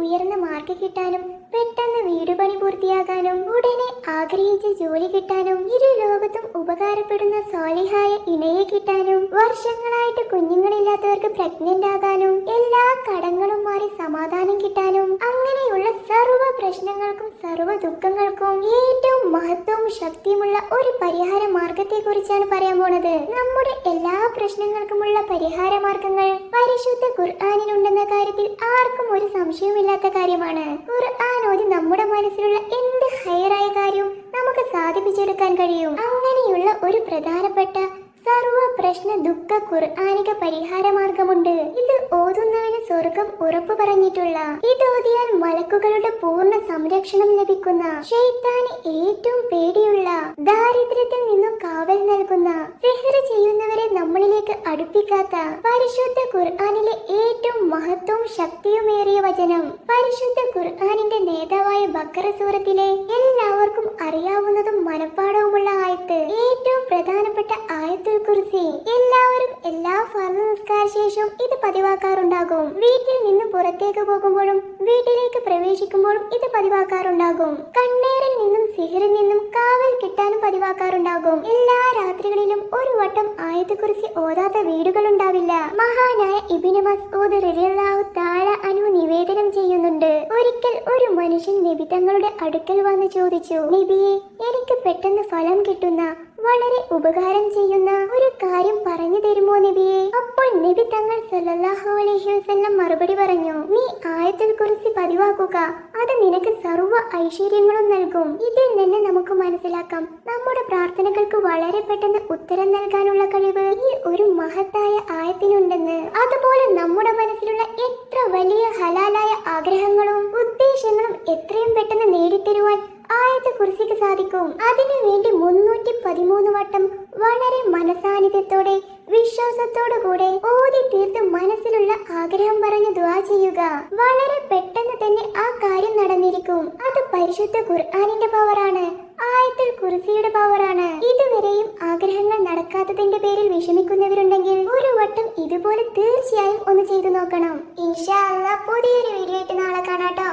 ഉയർന്ന മാർക്ക് കിട്ടാനും പെട്ടെന്ന് വീട് പണി പൂർത്തിയാകാനും ഉടനെ ആഗ്രഹിച്ച ജോലി കിട്ടാനും ഇരു ലോകത്തും ഉപകാരപ്പെടുന്ന സോളിഹായ ഇണയെ കിട്ടാനും വർഷങ്ങളായിട്ട് കുഞ്ഞുങ്ങളില്ലാത്തവർക്ക് പ്രഗ്നന്റ് ആകാനും എല്ലാ കടങ്ങളും മാറി സമാധാനം കിട്ടാനും സർവ പ്രശ്നങ്ങൾക്കും സർവ ദുഃഖങ്ങൾക്കും ഏറ്റവും മഹത്വവും ശക്തിയുമുള്ള ഒരു പരിഹാര മാർഗത്തെ കുറിച്ചാണ് പറയാൻ പോണത്. നമ്മുടെ എല്ലാ പ്രശ്നങ്ങൾക്കുമുള്ള പരിഹാര മാർഗങ്ങൾ പരിശുദ്ധ ഖുർആാനിലുണ്ടെന്ന കാര്യത്തിൽ ആർക്കും ഒരു സംശയവുമില്ലാത്ത കാര്യമാണ്. ഖുർആൻ ഓതി നമ്മുടെ മനസ്സിലുള്ള എന്ത് ഹയറായ കാര്യവും നമുക്ക് സാധിപ്പിച്ചെടുക്കാൻ കഴിയും? അങ്ങനെയുള്ള ഒരു പ്രധാനപ്പെട്ട സർവ പ്രശ്ന ദുഃഖ ഖുർആാനിക പരിഹാര മാർഗമുണ്ട് ഇത് ഓതുന്നവന് സ്വർഗം ഉറപ്പു പറഞ്ഞിട്ടുള്ള. ഇത് ഓതിയാൽ പൂർണ സംരക്ഷണം ലഭിക്കുന്ന ഷെയ്ത്താന് ഏറ്റവും പേടിയുള്ള ദാരിദ്ര്യത്തിൽ നിന്നും കാവൽ നൽകുന്ന സിഹ്ർ ചെയ്യുന്നവരെ നമ്മളിലേക്ക് അടുപ്പിക്കാത്ത പരിശുദ്ധ ഖുർആാനിലെ ഏറ്റവും മഹത്വവും ശക്തിയുമേറിയ വചനം. പരിശുദ്ധ ഖുർആാനിന്റെ നേതാവായ ബക്കറ സൂറത്തിലെ എല്ലാവർക്കും അറിയാവുന്നതും പ്രധാനപ്പെട്ട ആയത്തുൽ കുറിസി എല്ലാവരും എല്ലാ ഫർണ നിസ്കാര ശേഷവും ഇത് പതിവാക്കാറുണ്ടാകും. വീട്ടിൽ നിന്ന് പുറത്തേക്ക് പോകുമ്പോഴും വീട്ടിലേക്ക് പ്രവേശിക്കുമ്പോഴും ഇത് പതിവാക്കാറുണ്ടാകും. കണ്ണേറിൽ നിന്നും സിഹറിൽ നിന്നും കാവൽ കിട്ടാനും പതിവാക്കാറുണ്ടാകും. എല്ലാ രാത്രികളിലും ഒരു വട്ടം ആയത്തെ കുറിച്ച് ഓതാത്ത വീടുകളുണ്ടാവില്ല. മഹാനായ ഇബിന് മസ്ഊദ് റളിയല്ലാഹു തങ്ങളുടെ അടുക്കൽ വന്ന് ചോദിച്ചു നബിയെ എനിക്ക് പെട്ടെന്ന് ഫലം കിട്ടുന്ന വളരെ ഉപകാരം ചെയ്യുന്ന ഒരു കാര്യം പറഞ്ഞു തരുമോ നബിയെ? അപ്പോൾ നബി തങ്ങൾ സല്ലല്ലാഹു അലൈഹി വസല്ലം മറുപടി പറഞ്ഞു നീ ആയത്തിൽ കുറിച്ച് പതിവാക്കുക അത് നിനക്ക് സർവ ഐശ്വര്യങ്ങളും നൽകും. ഇതിൽ നിന്ന് നമുക്ക് മനസ്സിലാക്കാം നമ്മുടെ പ്രാർത്ഥനകൾക്ക് വളരെ പെട്ടെന്ന് ഉത്തരം നൽകാനുള്ള കഴിവ് ഈ ഒരു മഹത്തായ ആയത്തിനുണ്ടെന്ന്. അതുപോലെ നമ്മുടെ കുറിച്ചിക്ക് സാധിക്കും അതിനു വേണ്ടി മുന്നൂറ്റി പതിമൂന്ന് വട്ടം വളരെ മനസാന്നിധ്യത്തോടെ വിശ്വാസത്തോടു കൂടെ ഓതി തീർത്ത് മനസ്സിലുള്ള ആഗ്രഹം പറഞ്ഞു ദ്വാ ചെയ്യുക. വളരെ പെട്ടെന്ന് തന്നെ ആ കാര്യം നടന്നിരിക്കും. അത് പരിശുദ്ധ ഖുർആാനിന്റെ പവറാണ് ആയത്തിൽ കുറിസിയുടെ പവറാണ് ഇതുവരെയും ആഗ്രഹങ്ങൾ നടക്കാത്തതിന്റെ പേരിൽ വിഷമിക്കുന്നവരുണ്ടെങ്കിൽ ഒരു വട്ടം ഇതുപോലെ തീർച്ചയായും ഒന്ന് ചെയ്തു നോക്കണം. ഇൻഷാ പുതിയൊരു വീഡിയോ ആയിട്ട് നാളെ കാണാട്ടോ.